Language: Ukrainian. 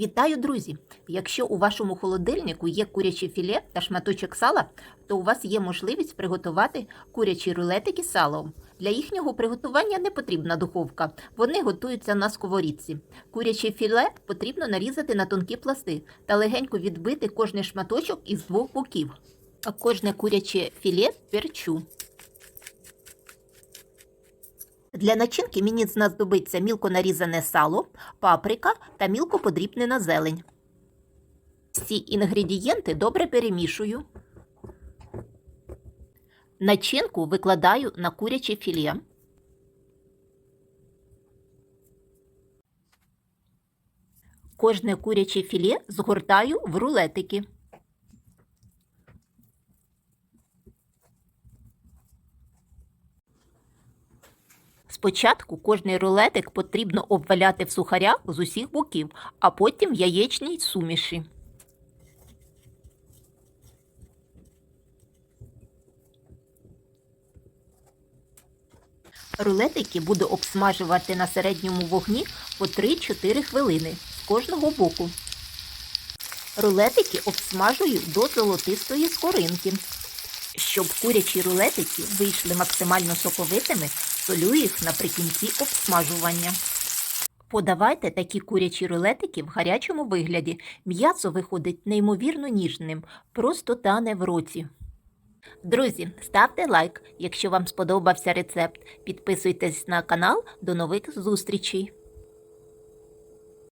Вітаю, друзі! Якщо у вашому холодильнику є куряче філе та шматочок сала, то у вас є можливість приготувати курячі рулетики салом. Для їхнього приготування не потрібна духовка, вони готуються на сковорідці. Куряче філе потрібно нарізати на тонкі пласти та легенько відбити кожний шматочок із двох боків. А кожне куряче філе перчу. Для начинки мені знадобиться мілко нарізане сало, паприка та мілко подрібнена зелень. Всі інгредієнти добре перемішую. Начинку викладаю на куряче філе. Кожне куряче філе згортаю в рулетики. Спочатку кожний рулетик потрібно обваляти в сухарях з усіх боків, а потім в яєчній суміші. Рулетики буду обсмажувати на середньому вогні по 3-4 хвилини з кожного боку. Рулетики обсмажую до золотистої скоринки. Щоб курячі рулетики вийшли максимально соковитими, солю їх наприкінці обсмажування. Подавайте такі курячі рулетики в гарячому вигляді. М'ясо виходить неймовірно ніжним, просто тане в роті. Друзі, ставте лайк, якщо вам сподобався рецепт. Підписуйтесь на канал. До нових зустрічей!